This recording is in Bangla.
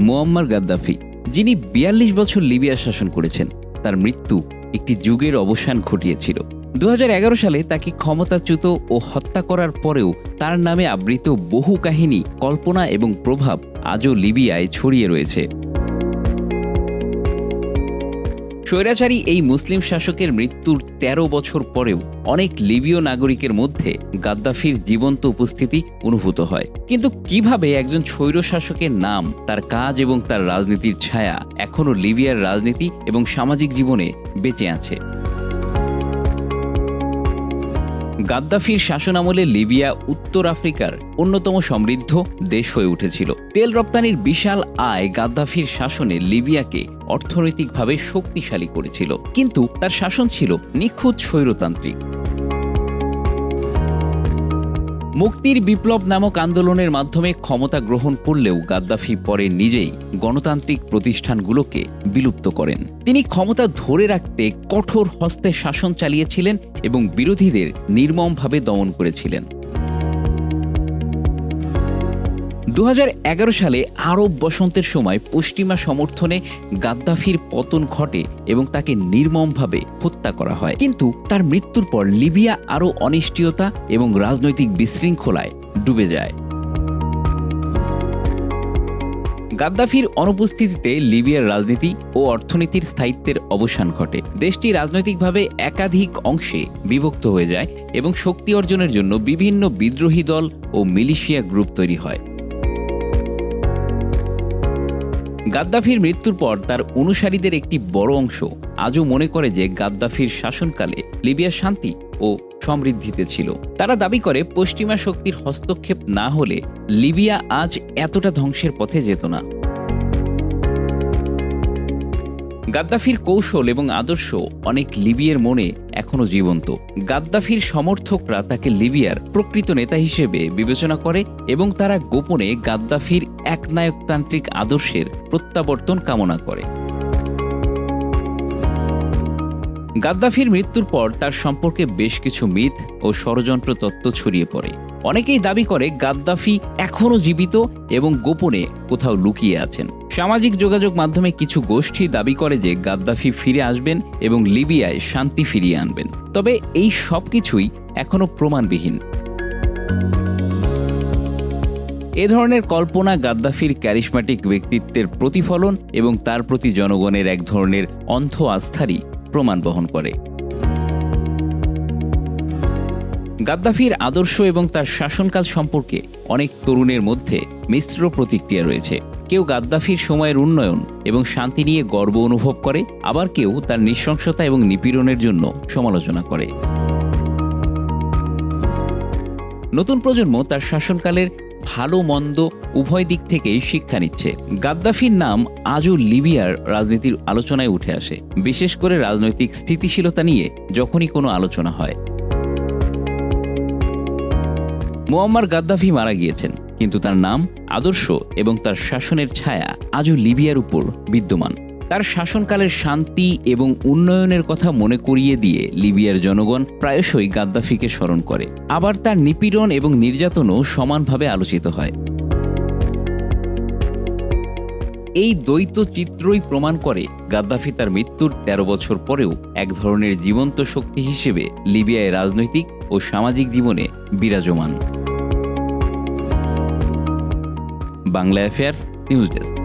মুয়াম্মার গাদ্দাফি, যিনি বিয়াল্লিশ বছর লিবিয়া শাসন করেছেন, তার মৃত্যু একটি যুগের অবসান ঘটিয়েছিল। দু হাজার এগারো সালে তাকে ক্ষমতাচ্যুত ও হত্যা করার পরেও তার নামে আবৃত বহু কাহিনী, কল্পনা এবং প্রভাব আজও লিবিয়ায় ছড়িয়ে রয়েছে। স্বৈরাচারী এই মুসলিম শাসকের মৃত্যুর ১৩ বছর পরেও অনেক লিবীয় নাগরিকের মধ্যে গাদ্দাফির জীবন্ত উপস্থিতি অনুভূত হয়। কিন্তু কীভাবে একজন স্বৈর শাসকের নাম, তার কাজ এবং তার রাজনীতির ছায়া এখনও লিবিয়ার রাজনীতি এবং সামাজিক জীবনে বেঁচে আছে? গাদ্দাফির শাসনামলে লিবিয়া, উত্তর আফ্রিকার অন্যতম সমৃদ্ধ দেশ হয়ে উঠেছিল। তেল রপ্তানির বিশাল আয় গাদ্দাফির শাসনে লিবিয়াকে অর্থনৈতিকভাবে শক্তিশালী করেছিল। কিন্তু তার শাসন ছিল নিখুঁত স্বৈরতান্ত্রিক। মুক্তির বিপ্লব নামক আন্দোলনের মাধ্যমে ক্ষমতা গ্রহণ করলেও গাদ্দাফি পরে নিজেই গণতান্ত্রিক প্রতিষ্ঠানগুলোকে বিলুপ্ত করেন। তিনি ক্ষমতা ধরে রাখতে কঠোর হস্তে শাসন চালিয়েছিলেন এবং বিরোধীদের নির্মমভাবে দমন করেছিলেন। দু হাজার এগারো সালে আরব বসন্তের সময় পশ্চিমা সমর্থনে গাদ্দাফির পতন ঘটে এবং তাকে নির্মমভাবে হত্যা করা হয়। কিন্তু তার মৃত্যুর পর লিবিয়া আরও অনিশ্চয়তা এবং রাজনৈতিক বিশৃঙ্খলায় ডুবে যায়। গাদ্দাফির অনুপস্থিতিতে লিবিয়ার রাজনীতি ও অর্থনীতির স্থায়িত্বের অবসান ঘটে। দেশটি রাজনৈতিকভাবে একাধিক অংশে বিভক্ত হয়ে যায় এবং শক্তি অর্জনের জন্য বিভিন্ন বিদ্রোহী দল ও মিলিশিয়া গ্রুপ তৈরি হয়। গাদ্দাফির মৃত্যুর পর তার অনুসারীদের একটি বড় অংশ আজও মনে করে যে গাদ্দাফির শাসনকালে লিবিয়া শান্তি ও সমৃদ্ধিতে ছিল। তারা দাবি করে পশ্চিমা শক্তির হস্তক্ষেপ না হলে লিবিয়া আজ এতটা ধ্বংসের পথে যেত না। গাদ্দাফির কৌশল এবং আদর্শ অনেক লিবিয়ার মনে এখনও জীবন্ত। গাদ্দাফির সমর্থকরা তাকে লিবিয়ার প্রকৃত নেতা হিসেবে বিবেচনা করে এবং তারা গোপনে গাদ্দাফির একনায়কতান্ত্রিক আদর্শের প্রত্যাবর্তন কামনা করে। গাদ্দাফির মৃত্যুর পর তার সম্পর্কে বেশ কিছু মিথ ও ষড়যন্ত্র তত্ত্ব ছড়িয়ে পড়ে। অনেকেই দাবি করে গাদ্দাফি এখনও জীবিত এবং গোপনে কোথাও লুকিয়ে আছেন। সামাজিক যোগাযোগ মাধ্যমে কিছু গোষ্ঠী দাবি করে যে গাদ্দাফি ফিরে আসবেন এবং লিবিয়ায় শান্তি ফিরিয়ে আনবেন। তবে এই সব কিছুই এখনও প্রমাণবিহীন। এ ধরনের কল্পনা গাদ্দাফির ক্যারিসমাটিক ব্যক্তিত্বের প্রতিফলন এবং তার প্রতি জনগণের এক ধরনের অন্ধ আস্থারই প্রমাণ বহন করে। গাদ্দাফির আদর্শ এবং তার শাসনকাল সম্পর্কে অনেক তরুণের মধ্যে মিশ্র প্রতিক্রিয়া রয়েছে। কেউ গাদ্দাফির সময়ের উন্নয়ন এবং শান্তি নিয়ে গর্ব অনুভব করে, আবার কেউ তার নৃশংসতা এবং নিপীড়নের জন্য সমালোচনা করে। নতুন প্রজন্ম তার শাসনকালের ভালো, মন্দ, উভয় দিক থেকেই শিক্ষা নিচ্ছে। গাদ্দাফির নাম আজও লিবিয়ার রাজনীতির আলোচনায় উঠে আসে, বিশেষ করে রাজনৈতিক স্থিতিশীলতা নিয়ে যখনই কোনো আলোচনা হয়। মুয়াম্মার গাদ্দাফি মারা গিয়েছেন, কিন্তু তার নাম আদর্শ এবং তার শাসনের ছায়া আজও লিবিয়ার উপর বিদ্যমান। তার শাসনকালের শান্তি এবং উন্নয়নের কথা মনে করিয়ে দিয়ে লিবিয়ার জনগণ প্রায়শই গাদ্দাফিকে স্মরণ করে। আবার তার নিপীড়ন এবং নির্যাতনও সমানভাবে আলোচিত হয়। এই দ্বৈত চিত্রই প্রমাণ করে গাদ্দাফি তার মৃত্যুর ১৩ বছর পরেও এক ধরনের জীবন্ত শক্তি হিসেবে লিবিয়ায় রাজনৈতিক ও সামাজিক জীবনে বিরাজমান। Bangla affairs news desk